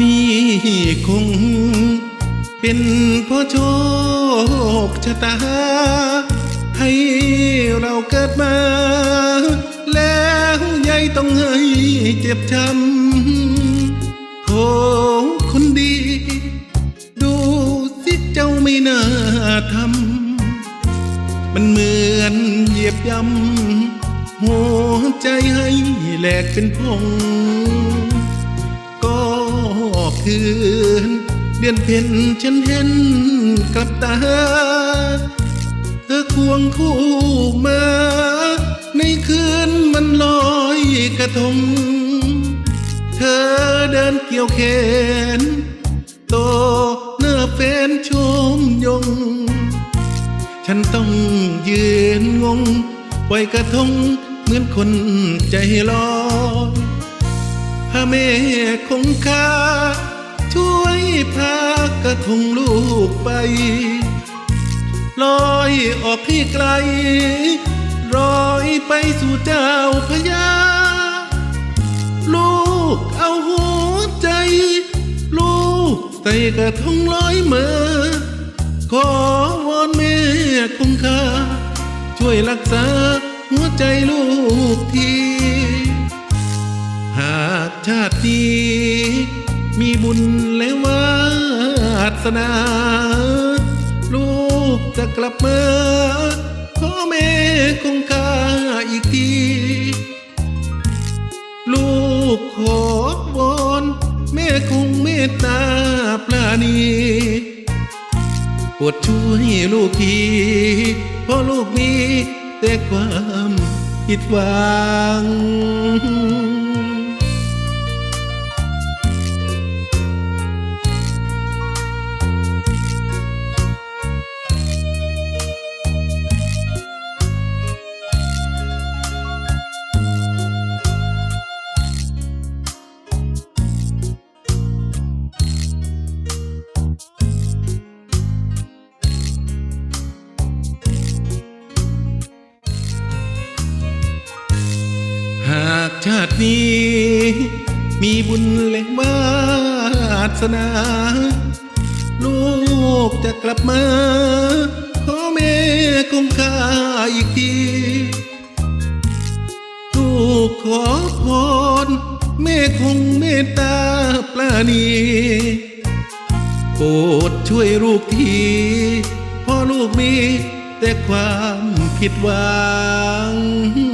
นี่คง เป็นเพราะโชคชะตา ให้เราเกิดมา แล้วยายต้องให้เจ็บช้ำโธคนดี ดูสิเจ้าไม่น่าทำมันเหมือนเหยียบย่ำหัวใจให้แหลกเป็นพง คืน เดือนเพ็ญฉันเห็นกับตา เธอควงคู่มา ในคืนมันลอยกระทง เธอเดินเกี่ยวแขน โตเนื้อแฟนชมยง ฉันต้องยืนงงปล่อยกระทงเหมือนคนใจลอยพระแม่คงคา ช่วยพากระทงลูกไป ลอยออกให้ไกลลอยไปสู่เจ้าพญาลูกเอาหัวใจ ลูกใส่กระทงลอยเมื่อขอวอนแม่คงคาช่วยรักษาหัวใจลูกที หากชาตินี้ มีบุญและวาสนา ลูกจะกลับมาขอแม่คงคาอีกที ลูกขอวอนแม่คงเมตตาปราณีปรดช่วยลูกทีเพราะลูกมีแต่ความผิดหวัง ชาตินี้ มีบุญและวาสนา ลูกจะกลับมาขอแม่คงคาอีกที ลูกขอพรแม่คงเมตตาปราณีโปรดช่วยลูกทีพราะลูกมีแต่ความผิดหวัง